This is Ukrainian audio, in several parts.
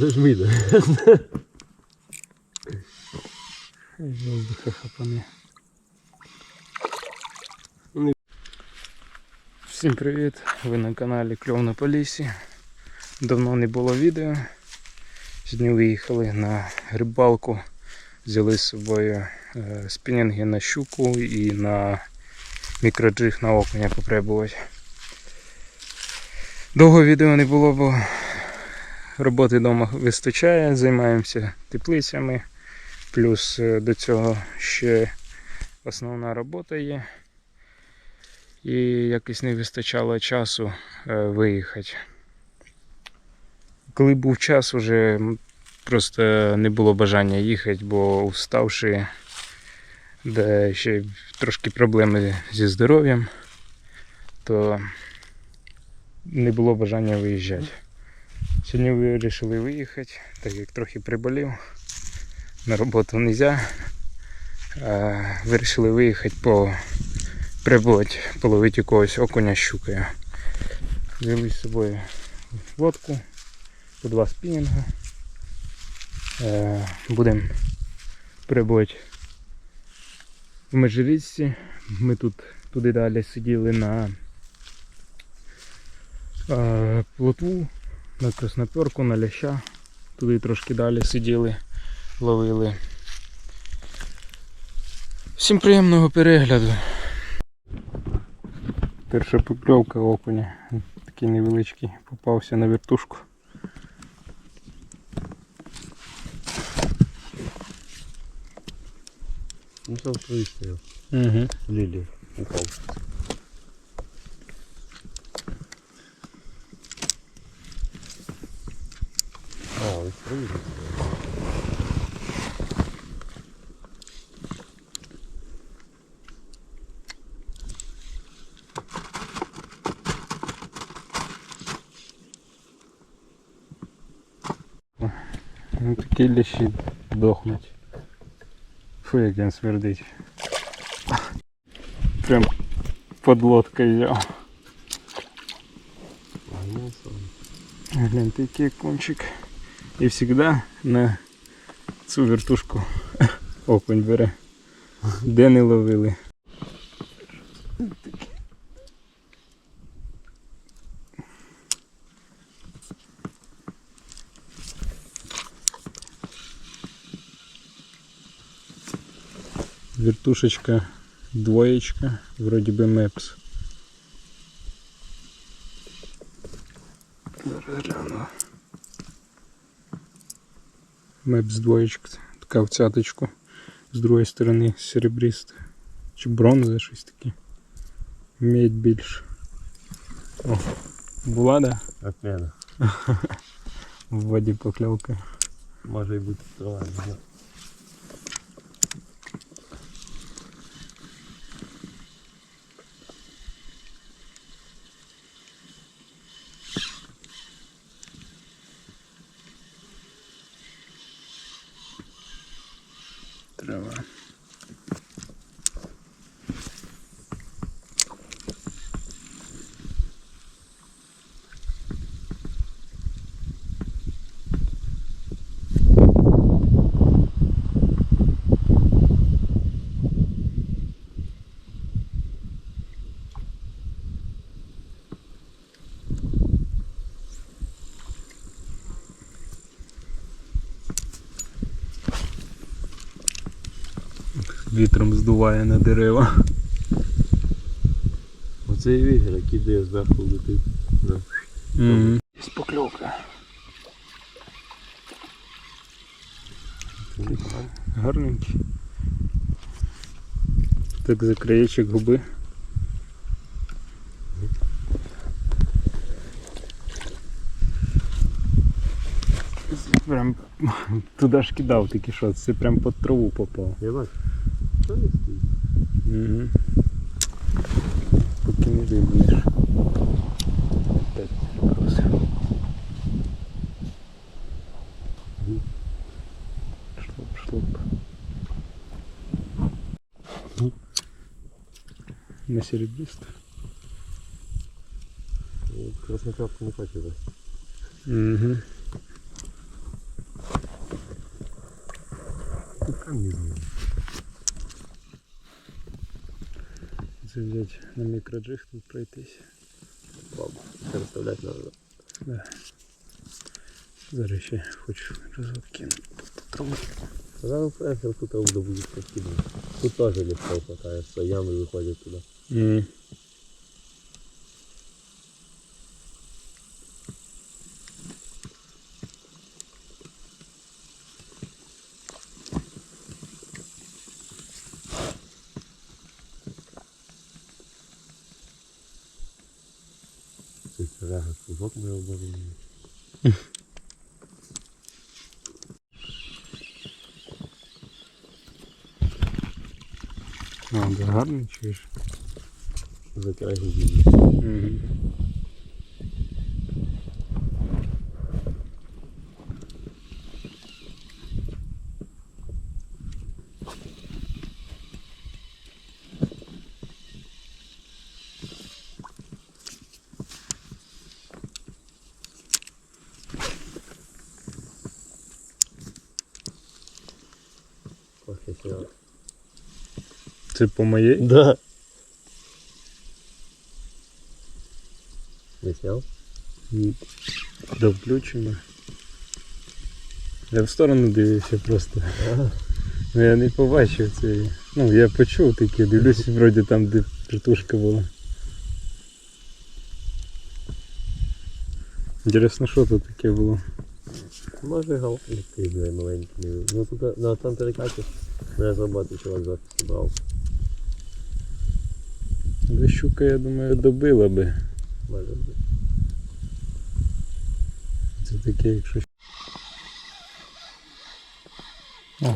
Нажми, да. Воздуха хапане. Всім привіт! Ви на каналі Кльов на Полісі. Давно не було відео. Сьогодні виїхали на рибалку. Взяли з собою е, спінінги на щуку і на мікроджиг на окуня попробувати. Довго відео не було, бо роботи вдома вистачає, займаємося теплицями. Плюс е, до цього ще основна робота є. І якось не вистачало часу е, виїхати. Коли був час, вже просто не було бажання їхати, бо уставши, де ще трошки проблеми зі здоров'ям, то не було бажання виїжджати. Сьогодні вирішили виїхати, так як трохи приболів на роботу не можна. Вирішили виїхати по прибувати, половити якогось окуня щукою. Взяли з собою лодку, по два спінінга. Е, Будемо прибувати в межирічці. Ми тут туди далі сиділи на е, плотву, на красноперку, на ляща. Туди трошки далі сиділи ловили. Всім приємного перегляду. Перша покльовка окуня. Такий невеличкий попався на вертушку. Ну там твої. Угу. Лілі упав. А, ось твої стояв. Ну, такі лящі дохнуть. Фу, як він смердить. Прям под лодкою взяв. А, ну, сам. Гляньте, який кончик. І завжди на цю вертушку окунь бере. Де не ловили. Вертушечка двоечка, вроде бы мепс. Мепс двоєчка, така в цяточку. З другої сторони серебриста. Чи бронза щось таке. Медь більше. О, була, да? Отмена. В воді покльовка. Може і бути трава. Вітром здуває на дерева. Оце і вігер, який де зверху летить. Да. Угу. Є покльовка. Це непогано. Гарненький. Так за краєчок губи. Прям туди ж кидав тільки що, це прям під траву попав. Я бачу. мішає стоїть. Угу. Поки не вимнеш. Опять раз. Шлоп, шлоп. На серебристо. Краснокапку не покидать. Угу. Камни. Це взяти на мікроджиг тут пройтись. Баба. переставлять надо. Да. Зараз ще хочу разок кинути. Зараз пресер тут буде буде скидати. Тут теж легко хватає, що ями виходять туди. Mm. Це рега служок ми оборудовали. А, да, гарно чуєш. За край губі. Угу. Це по моєї? Да. Не сняв? Да включимо. Я в сторону дивився просто. Ну я не побачив це. Ну я почув таке, дивлюсь вроді там, де притушка була. Інтересно, що тут таке було. Може галки маленький. Ну тут на там перекаті не роботи чувак захист брав. Да щука, я думаю, добила би. Може бути. Це таке, якщо. О,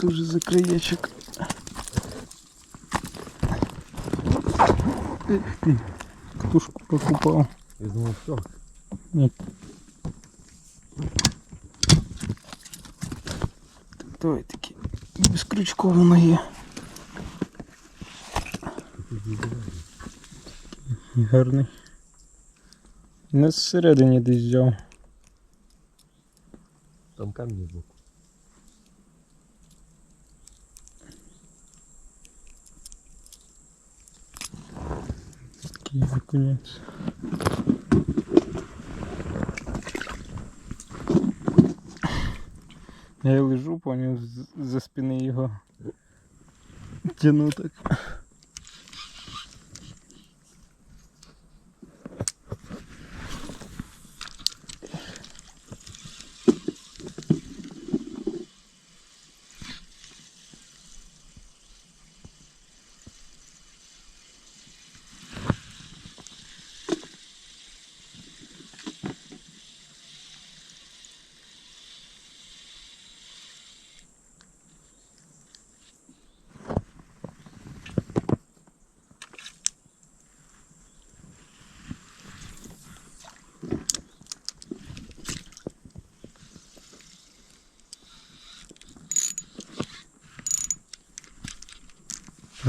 дуже закриєчок. Ктушку покупав. Я думав, що? Давай такі безкрючковано є. Гарний. Не зсередині десь взяв. Там камні збоку. Такий окунець. Я лежу, поняв, за спини його тяну так.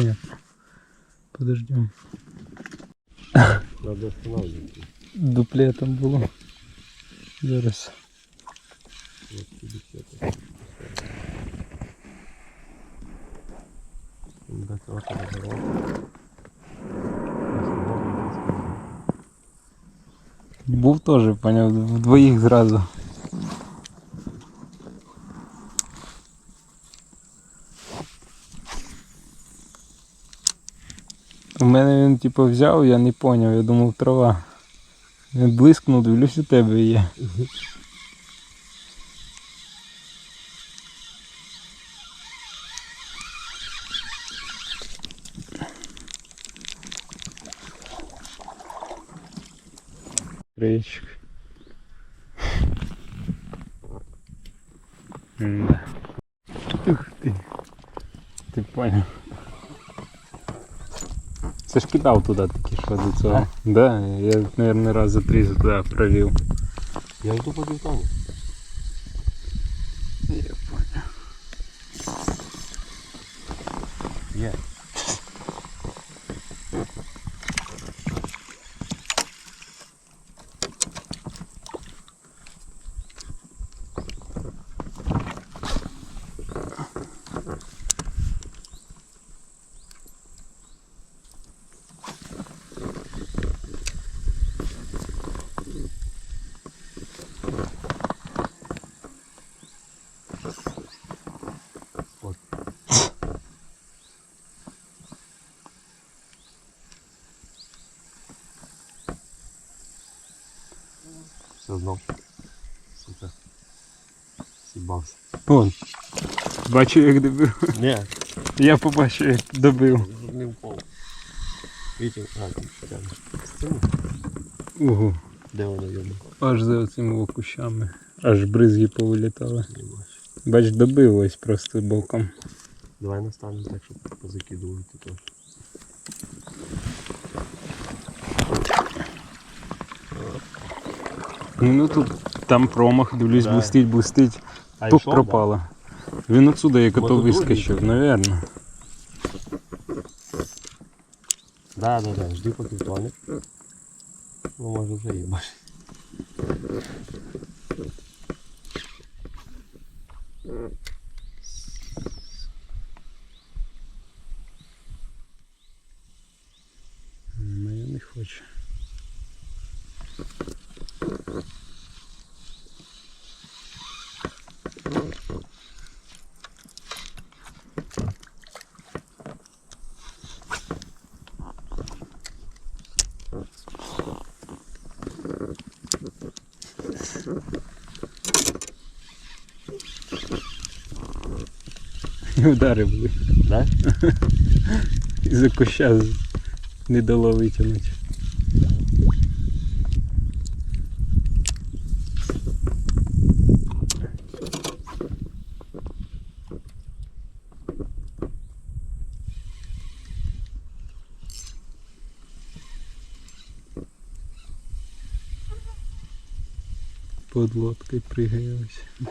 Понятно. Подождем. Надо останавливаться. Дуплетом було. Зараз. Вот тебе это. Да, трохи забрав. Був теж, поняв, вдвоїх зразу. Типу взяв, я не поняв, я думав трава. Він блискнув, дивлюсь, у тебе є. Речик. Ух ти. Ти понял. Це ж кидав туди такі, що до цього. Да, я, мабуть, раз за три туди провів. Я йду по бетону. Все знов. Сука. Сібався. Вон. Бачу, як добив. Ні, Я побачив, як добив. не впав. Вітер, а, там ще. Стіна? Ого. Де воно йому? Аж за цими кущами. Аж бризги повилітали. Не бачу. Бач, добив ось просто боком. Давай настанемо так, щоб позакидувати теж. Ну тут там промах, дивлюсь, Да. блистить, блистить. А Туп йшов, пропало. Він отсюда як ото вискочив, навірно. Да, да, да, жди поки втоне. Ну може вже є, І удари були. Да? І за куща не дало витягнути. Под лодкой пригає ось.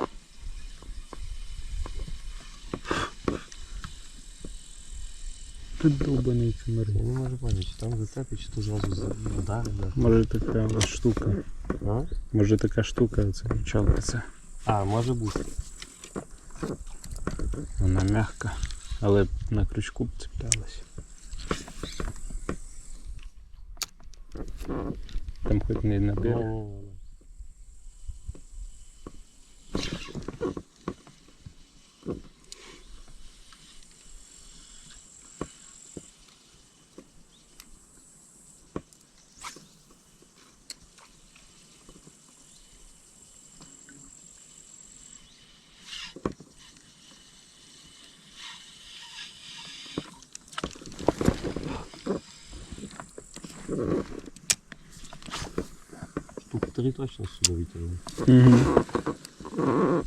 Тут довбаний Я цимер. не можу поняти, чи там зацепить, чи то зразу. Да. Може така ось штука. А? Може така штука, це це. а, може бути. Вона м'яка, але на крючку б цеплялась. Там хоч не набере. Три точно сюди витягнули. Угу.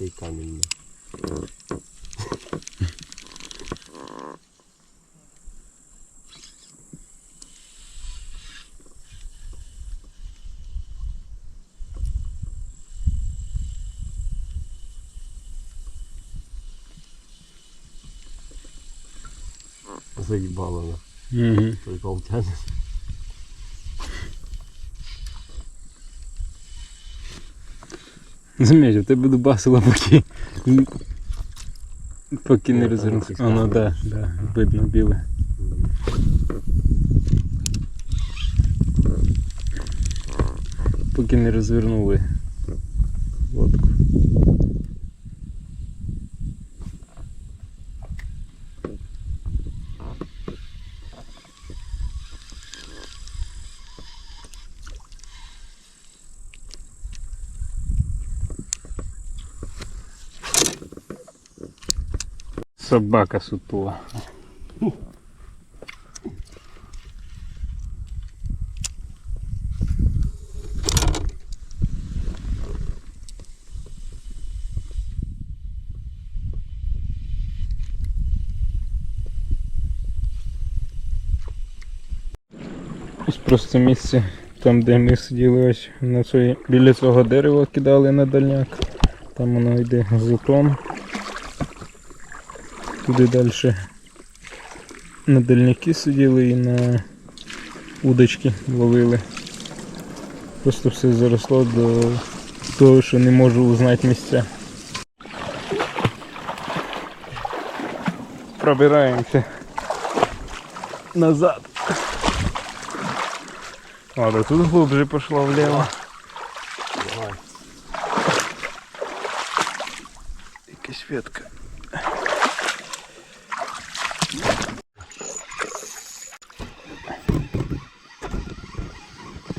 Бать, от той камінь. да. Заїбало на Угу. прикол у тебе дубасило поки. Поки не розвернувся. ну да, да, видно біле. Поки не розвернули Собака сутула. Ось просто місце, там де ми сиділи ось на цій, біля цього дерева кидали на дальняк. Там воно йде гуртом. Туди далі на дальняки сиділи і на удочки ловили. Просто все заросло до того, що не можу узнати місця. Пробираємося назад. Ладно, тут глубже пошло влево. Давай. Якась ветка.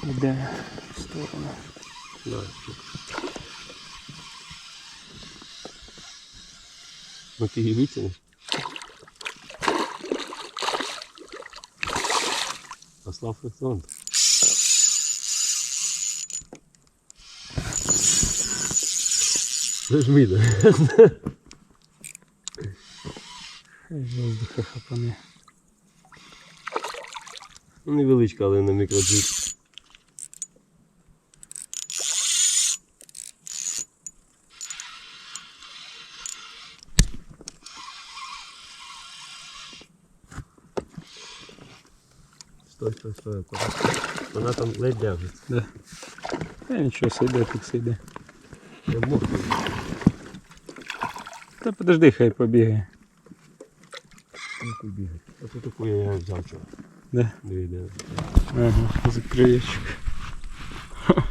Йде в сторону. Да. Ти її витягнеш. Послав фрикціон. Зажми, да. Воздуха хапане. Невеличка, але на мікроджит. Стой, стой, стой, аккуратно. Вона там ледь держиться. Да. Та нічого, сиде, тут сиде. Я мокрий. Та подожди, хай побігає. Не бігати. Ось таку я взяв вчора. Да. Диви, де. Ага, закриєчок.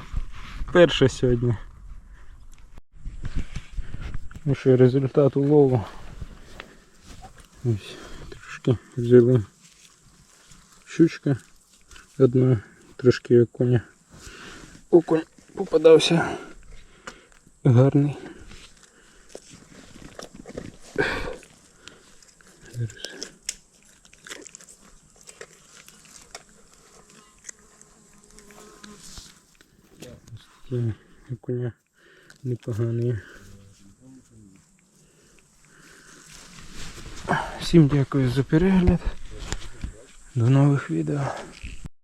Перше сьогодні. Ну що, результат улову. Ось, трошки взяли щучка одна, трошки окуня. Окунь попадався гарний. Такі окуня непогані. Всім дякую за перегляд. До нових відео.